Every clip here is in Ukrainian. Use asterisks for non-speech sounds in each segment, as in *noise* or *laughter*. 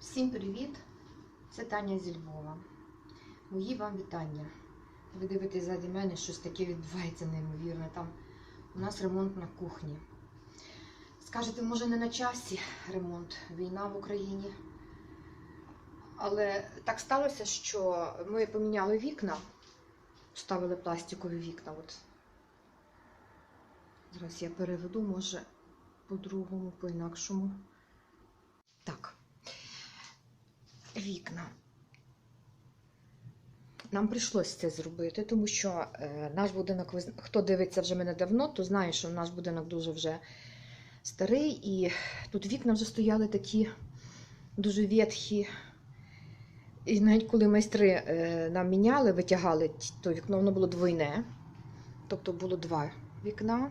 Всім привіт! Це Таня зі Львова. Мої вам вітання. Ви дивитесь ззаді мене, щось таке відбувається неймовірне. Там у нас ремонт на кухні. Скажете, може, не на часі ремонт, війна в Україні. Але так сталося, що ми поміняли вікна, вставили пластикові вікна. От. Зараз я переведу, може, по-другому, по-інакшому. Так. Вікна. Нам прийшлося це зробити, тому що е, наш будинок, хто дивиться вже мене давно, то знає, що наш будинок дуже вже старий, і тут вікна вже стояли такі дуже ветхі. І навіть коли майстри е, нам міняли, витягали то вікно, воно було двойне. Тобто було два вікна.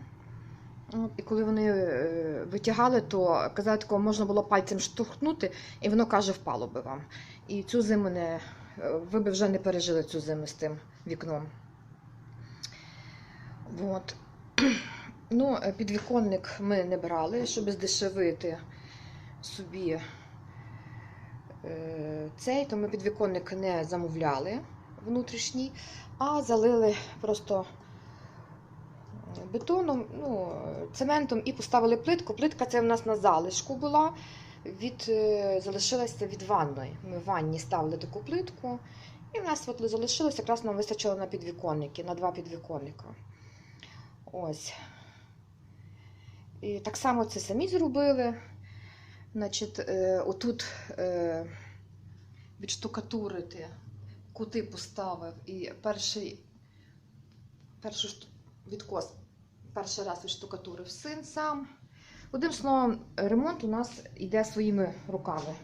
І коли вони е, витягали, то казали, такого можна було пальцем штовхнути, і воно каже, впало би вам. І цю зиму не, е, ви б вже не пережили цю зиму з тим вікном. От. *clears throat* Ну, е, підвіконник ми не брали, щоб здешевити собі цей, то ми підвіконник не замовляли внутрішній, а залили просто бетоном, ну, цементом і поставили плитку. Плитка це в нас на залишку була. Від, е, залишилася від ванної. Ми в ванні ставили таку плитку. І в нас от залишилось, якраз нам вистачило на підвіконники, на два підвіконника. Ось. І так само це самі зробили. Значить, е, отут е, відштукатурити, кути поставив. І перший, перший шту- відкос перший раз відштукатурив син сам. Одним словом, ремонт у нас йде своїми руками,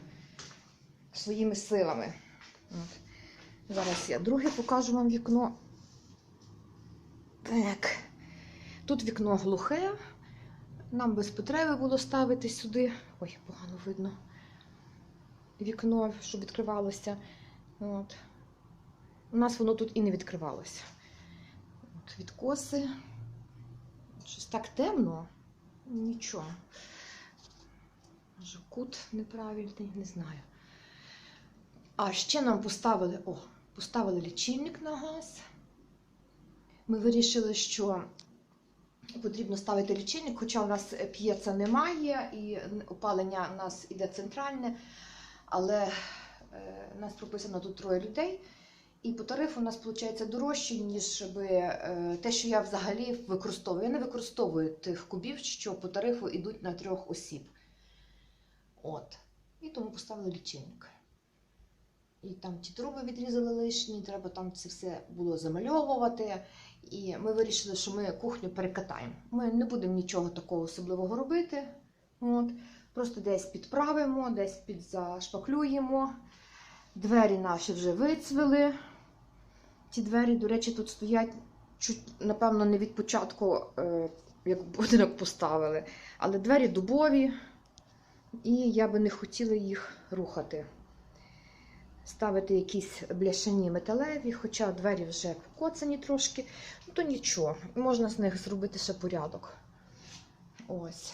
своїми силами. От. Зараз я друге покажу вам вікно. Так. Тут вікно глухе. Нам без потреби було ставити сюди. Ой, погано видно. Вікно, щоб відкривалося. От. У нас воно тут і не відкривалося. От відкоси. Щось так темно. Нічого. Може, кут неправильний, не знаю. А ще нам поставили, о, поставили лічильник на газ. Ми вирішили, що потрібно ставити лічильник, хоча у нас п'єца немає, і опалення у нас іде центральне, але е, у нас прописано тут троє людей. І по тарифу у нас виходить дорожче, ніж би, е, те, що я взагалі використовую. Я не використовую тих кубів, що по тарифу йдуть на трьох осіб. От. І тому поставили лічильник. І там ті труби відрізали лишні, треба там це все було замальовувати. І ми вирішили, що ми кухню перекатаємо. Ми не будемо нічого такого особливого робити. От. Просто десь підправимо, десь підзашпаклюємо. Двері наші вже вицвіли. Ті двері, до речі, тут стоять, чуть, напевно, не від початку, е, як будинок поставили. Але двері дубові, і я би не хотіла їх рухати. Ставити якісь бляшані металеві, хоча двері вже покоцані трошки, ну то нічого, можна з них зробити ще порядок. Ось.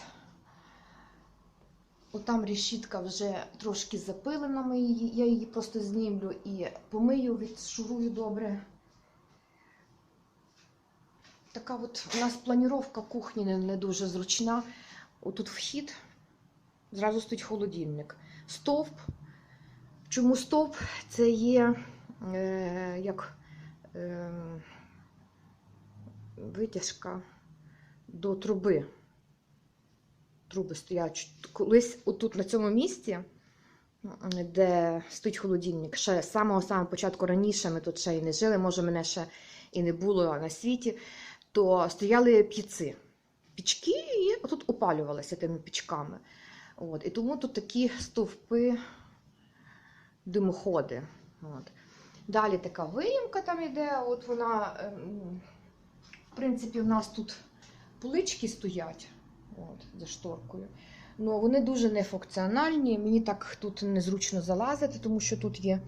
Отам решітка вже трошки запилена, я її просто знімлю і помию, відшурую добре. Така от у нас планіровка кухні не, дуже зручна. Отут вхід, зразу стоїть холодильник. Стовп. Чому стовп? Це є е, як е, витяжка до труби труби стоять. Колись отут на цьому місці, де стоїть холодильник, ще з самого самого початку раніше ми тут ще й не жили, може мене ще і не було на світі, то стояли п'єци. Пічки і тут опалювалися тими пічками. От. І тому тут такі стовпи, димоходи. От. Далі така виїмка там йде, от вона, ем, в принципі, в нас тут полички стоять от, за шторкою. Ну, вони дуже нефункціональні. Мені так тут незручно залазити, тому що тут є.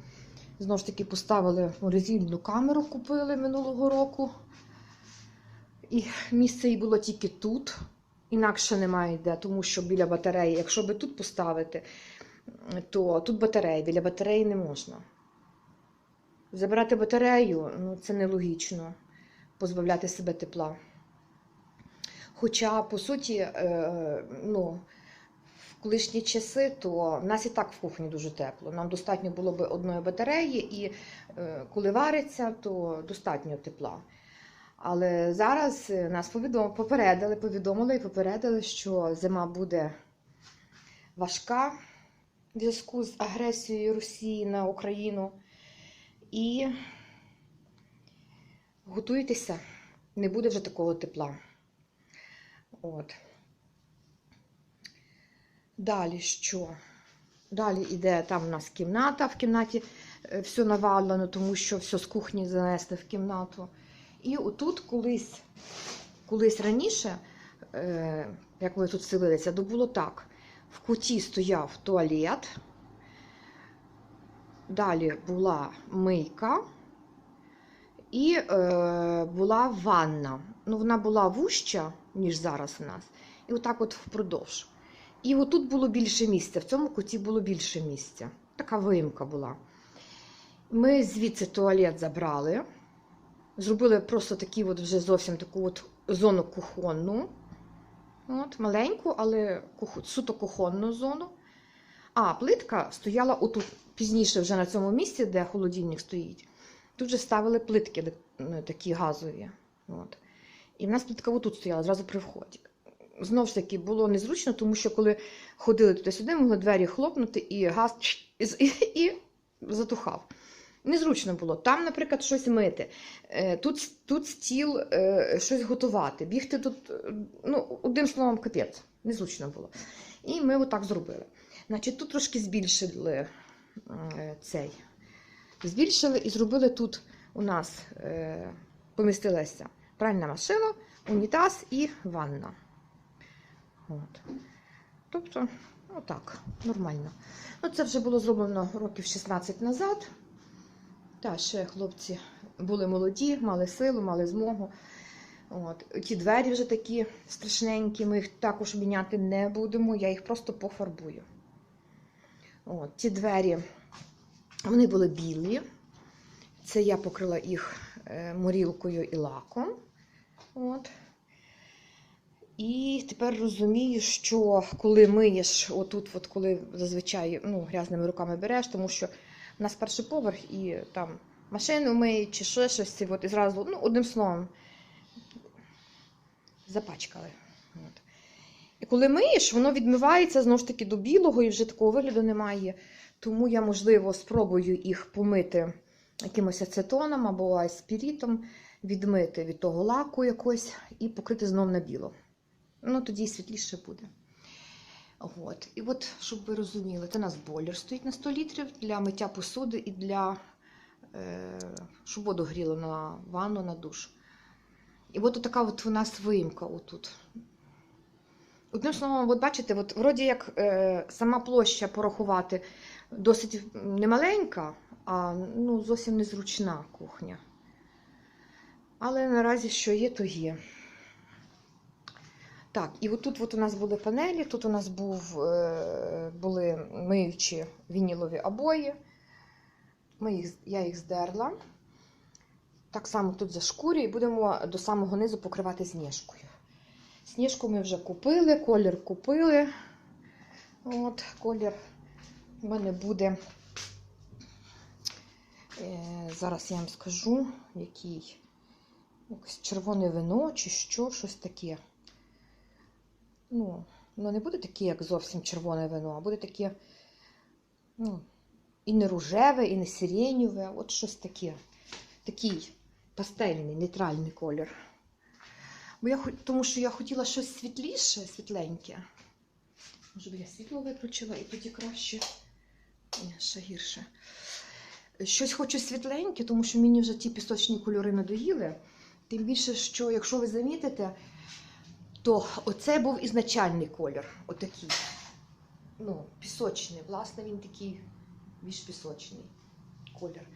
Знову ж таки, поставили морозильну камеру, купили минулого року. І місце їй було тільки тут. Інакше немає де, тому що біля батареї, якщо би тут поставити, то тут батарея, біля батареї не можна. Забирати батарею ну, це нелогічно, позбавляти себе тепла. Хоча, по суті, е, ну, в колишні часи, то в нас і так в кухні дуже тепло. Нам достатньо було б одної батареї, і е, коли вариться, то достатньо тепла. Але зараз е, нас повідом... попередили, повідомили і попередили, що зима буде важка в зв'язку з агресією Росії на Україну. І готуйтеся, не буде вже такого тепла. От. Далі що? Далі йде там у нас кімната, в кімнаті е, все навалено, тому що все з кухні занесли в кімнату. І отут колись, колись раніше, е, як ви тут селилися, то було так. В куті стояв туалет, далі була мийка і е, була ванна. Ну, вона була вуща, ніж зараз у нас. І отак от впродовж. І отут було більше місця, в цьому куті було більше місця. Така виїмка була. Ми звідси туалет забрали, зробили просто такі от вже зовсім таку от зону кухонну. От, маленьку, але суто кухонну зону. А плитка стояла отут пізніше, вже на цьому місці, де холодильник стоїть. Тут вже ставили плитки ну, такі газові. От. І в нас плитка отут стояла, зразу при вході. Знову ж таки, було незручно, тому що коли ходили туди-сюди, могли двері хлопнути і газ і, і, і затухав. Незручно було. Там, наприклад, щось мити, е, тут, тут стіл е, щось готувати, бігти тут, е, ну, одним словом, капець, незручно було. І ми отак зробили. Значить, тут трошки збільшили цей. Збільшили і зробили тут у нас помістилася пральна машина, унітаз і ванна. От. Тобто, отак, нормально. Ну, це вже було зроблено років 16 назад. Та ще хлопці були молоді, мали силу, мали змогу. От. Ті двері вже такі страшненькі, ми їх також міняти не будемо, я їх просто пофарбую. От. Ті двері, вони були білі. Це я покрила їх е, морілкою і лаком. От. І тепер розумію, що коли миєш, отут, от коли зазвичай ну, грязними руками береш, тому що у нас перший поверх і там машину миють чи ще щось, і от, і зразу, ну, одним словом, запачкали. От. І коли миєш, воно відмивається знову ж таки до білого і вже такого вигляду немає. Тому я, можливо, спробую їх помити якимось ацетоном або аспірітом, відмити від того лаку якось і покрити знов на біло. Ну, тоді світліше буде. От. І от, щоб ви розуміли, це у нас бойлер стоїть на 100 літрів для миття посуди і для, е, щоб воду гріло на ванну, на душ. І от така от у нас виїмка отут. Одним словом, от бачите, от вроді як е, сама площа порахувати досить немаленька, а ну, зовсім незручна кухня. Але наразі що є, то є. Так, і отут от у нас були панелі, тут у нас був, е, були миючі вінілові обої. Ми їх, я їх здерла. Так само тут зашкурюю і будемо до самого низу покривати сніжкою. Сніжку ми вже купили, колір купили. От, колір у мене буде. Е, зараз я вам скажу, який якось червоне вино чи що, щось таке. Ну, воно не буде таке, як зовсім червоне вино, а буде таке, ну, і не рожеве, і не сиренєве, от щось таке. Такий пастельний, нейтральний колір. Бо я, тому що я хотіла щось світліше, світленьке. Може би я світло виключила і тоді краще. Ні, ще гірше. Щось хочу світленьке, тому що мені вже ті пісочні кольори надоїли. Тим більше, що якщо ви замітите, то оце був ізначальний колір. Отакий. Ну, пісочний. Власне, він такий більш пісочний колір.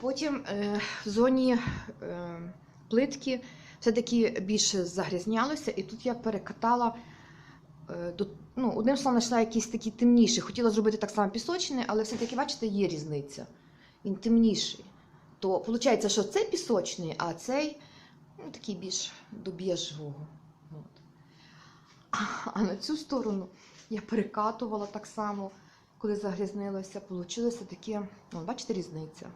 Потім е, в зоні е, плитки все-таки більше загрязнялося, і тут я перекатала е, до, ну, одним словом, знайшла якийсь такий темніший. Хотіла зробити так само пісочний, але все-таки, бачите, є різниця. Він темніший. То виходить, що це пісочний, а цей ну, такий більш до біжевого. А, на цю сторону я перекатувала так само, коли загрязнилося, получилося таке, ну, бачите, різниця.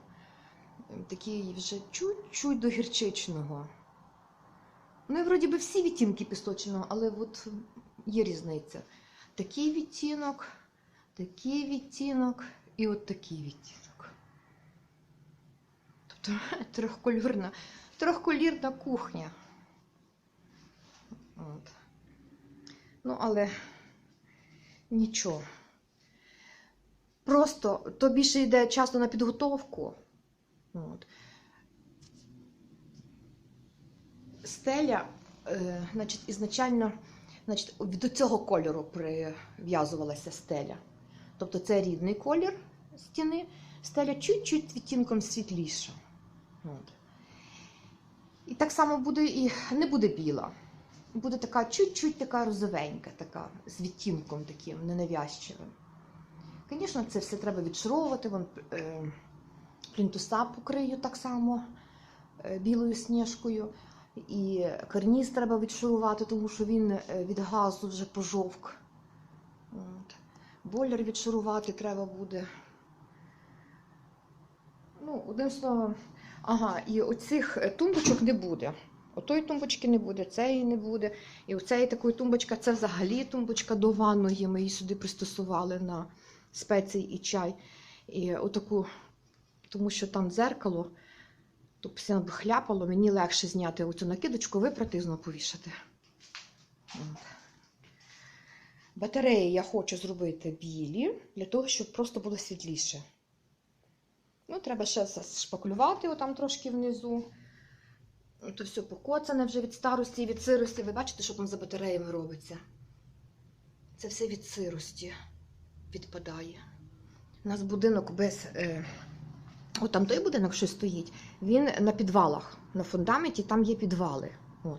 Такий вже чуть-чуть до гірчичного. Ну, і вроді би всі відтінки пісочного, але от є різниця. Такий відтінок, такий відтінок і от такий відтінок. Тобто *laughs* трьохкольорна, трьохколірна кухня. От. Ну, але нічого. Просто то більше йде часу на підготовку. От. Стеля, е, значить, ізначально значить, до цього кольору прив'язувалася стеля. Тобто це рідний колір стіни, стеля чуть-чуть відтінком світліша. От. І так само буде і не буде біла. Буде така чуть-чуть така розовенька, така, з відтінком таким ненавязчивим. Звісно, це все треба відшаровувати. Вон, е, плінтуса покрию так само е, білою сніжкою. І карніз треба відшурувати, тому що він е, від газу вже пожовк. От. Бойлер відшурувати треба буде. Ну, одним словом, ага, і оцих тумбочок не буде. Отої тумбочки не буде, цієї не буде. І оцеї такої тумбочка, це взагалі тумбочка до ванної. Ми її сюди пристосували на спеції і чай. І отаку, тому що там дзеркало, то постійно б хляпало, мені легше зняти оцю накидочку, випрати і знову повішати. Батареї я хочу зробити білі, для того, щоб просто було світліше. Ну, треба ще шпаклювати отам трошки внизу. То все покоцане вже від старості і від сирості. Ви бачите, що там за батареями робиться? Це все від сирості відпадає. У нас будинок без. Е... От там той будинок, що стоїть, він на підвалах, на фундаменті там є підвали. От.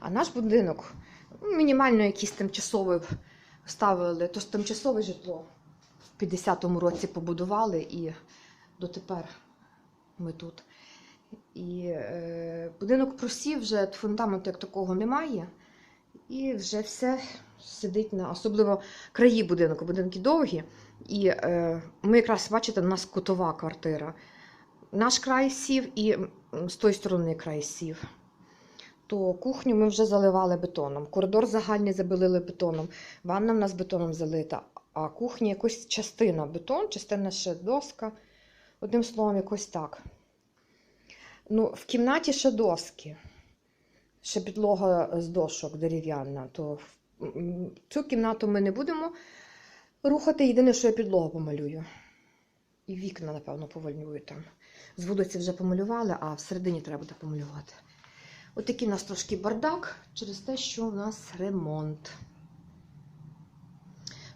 А наш будинок ну, мінімально якийсь тимчасовий ставили, то тимчасове житло в 50-му році побудували і дотепер ми тут. І е, будинок просів, вже фундаменту як такого немає. І вже все сидить на особливо краї будинку, будинки довгі. І е, ми якраз бачите, у нас кутова квартира. Наш край сів і з тої сторони край сів. То кухню ми вже заливали бетоном. Коридор загальний забилили бетоном. Ванна в нас бетоном залита, а кухня якось частина бетон, частина ще доска. Одним словом, якось так. Ну, В кімнаті ще доски, ще підлога з дошок дерев'яна. То цю кімнату ми не будемо рухати. Єдине, що я підлогу помалюю. І вікна, напевно, повольнюю там. З вулиці вже помалювали, а всередині треба буде помалювати. Отакий у нас трошки бардак через те, що у нас ремонт.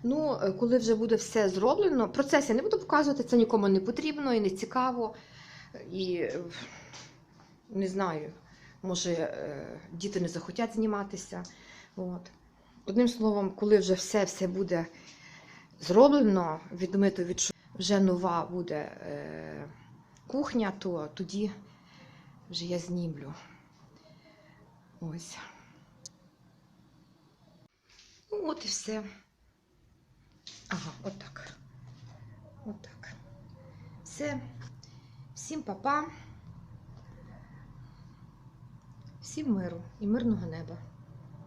Ну, коли вже буде все зроблено, процес я не буду показувати, це нікому не потрібно і не цікаво. І не знаю, може діти не захотять зніматися. От. Одним словом, коли вже все-все буде зроблено, відмито від вже нова буде е, кухня, то тоді вже я знімлю. Ось. Ну, от і все. Ага, отак. Отак. Все. Всім па-па. Всім миру і мирного неба.